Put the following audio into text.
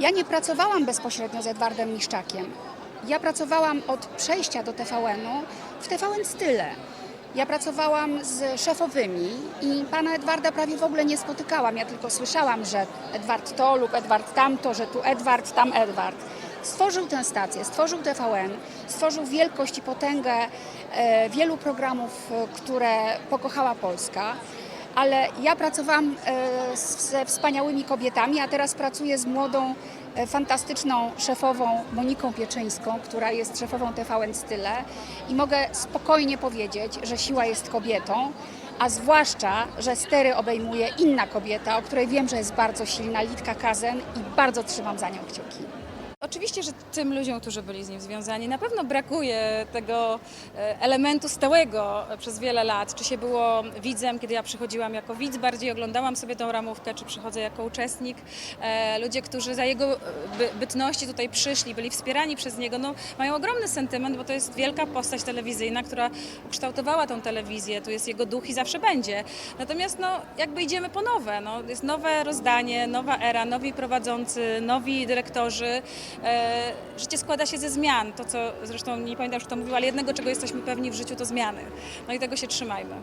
Ja nie pracowałam bezpośrednio z Edwardem Miszczakiem. Ja pracowałam od przejścia do TVN-u w TVN Style. Ja pracowałam z szefowymi i pana Edwarda prawie w ogóle nie spotykałam. Ja tylko słyszałam, że Edward to lub Edward tamto, że tu Edward, tam Edward. Stworzył tę stację, stworzył TVN, stworzył wielkość i potęgę e, wielu programów, e, które pokochała Polska. Ale ja pracowałam e, ze wspaniałymi kobietami, a teraz pracuję z młodą, e, fantastyczną szefową Moniką Pieczyńską, która jest szefową TVN Style i mogę spokojnie powiedzieć, że siła jest kobietą, a zwłaszcza, że stery obejmuje inna kobieta, o której wiem, że jest bardzo silna, Litka Kazen i bardzo trzymam za nią kciuki. Oczywiście, że tym ludziom, którzy byli z nim związani, na pewno brakuje tego e, elementu stałego przez wiele lat. Czy się było widzem, kiedy ja przychodziłam jako widz, bardziej oglądałam sobie tą ramówkę, czy przychodzę jako uczestnik. E, Ludzie, którzy za jego e, by- bytności tutaj przyszli, byli wspierani przez niego, no, mają ogromny sentyment, bo to jest wielka postać telewizyjna, która ukształtowała tą telewizję, tu jest jego duch i zawsze będzie. Natomiast no, jakby idziemy po nowe, no, jest nowe rozdanie, nowa era, nowi prowadzący, nowi dyrektorzy. E, życie składa się ze zmian, to co zresztą nie pamiętam, czy to mówiła, ale jednego, czego jesteśmy pewni w życiu, to zmiany. No i tego się trzymajmy.